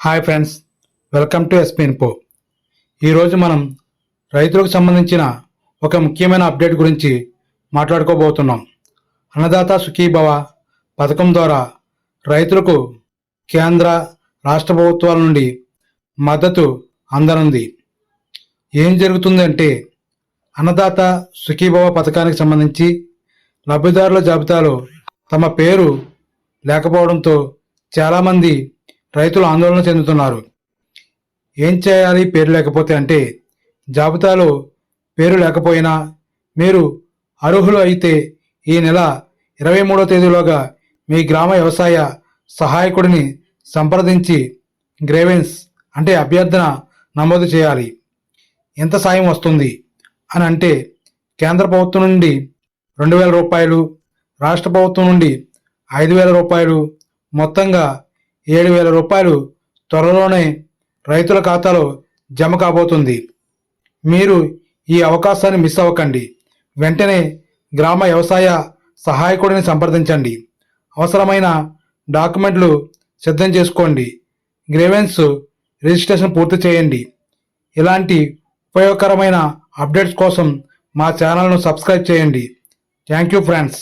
Hi friends welcome to ఎస్పీన్పో ఈరోజు మనం రైతులకు సంబంధించిన ఒక ముఖ్యమైన అప్డేట్ గురించి మాట్లాడుకోబోతున్నాం. అన్నదాత సుఖీభవ పథకం ద్వారా రైతులకు కేంద్ర రాష్ట్ర ప్రభుత్వాల నుండి మద్దతు అందనుంది. ఏం జరుగుతుందంటే అన్నదాత సుఖీభవ పథకానికి సంబంధించి లబ్ధిదారుల జాబితాలో తమ పేరు లేకపోవడంతో చాలామంది రైతులు ఆందోళన చెందుతున్నారు. ఏం చేయాలి పేరు లేకపోతే అంటే జాబితాలో పేరు లేకపోయినా మీరు అర్హులు అయితే ఈ నెల ఇరవై మూడో తేదీలోగా మీ గ్రామ వ్యవసాయ సహాయకుడిని సంప్రదించి గ్రేవెన్స్ అంటే అభ్యర్థన నమోదు చేయాలి. ఎంత సాయం వస్తుంది? అని అంటే కేంద్ర ప్రభుత్వం నుండి రెండు వేల రూపాయలు రాష్ట్ర ప్రభుత్వం నుండి ఐదు వేల రూపాయలు మొత్తంగా ఏడు వేల రూపాయలు త్వరలోనే రైతుల ఖాతాలో జమ కాబోతుంది. మీరు ఈ అవకాశాన్ని మిస్ అవ్వకండి. వెంటనే గ్రామ వ్యవసాయ సహాయకుడిని సంప్రదించండి. అవసరమైన డాక్యుమెంట్లు సిద్ధం చేసుకోండి. గ్రేవెన్స్ రిజిస్ట్రేషన్ పూర్తి చేయండి. ఇలాంటి ఉపయోగకరమైన అప్డేట్స్ కోసం మా ఛానల్ను సబ్స్క్రైబ్ చేయండి. Thank you friends.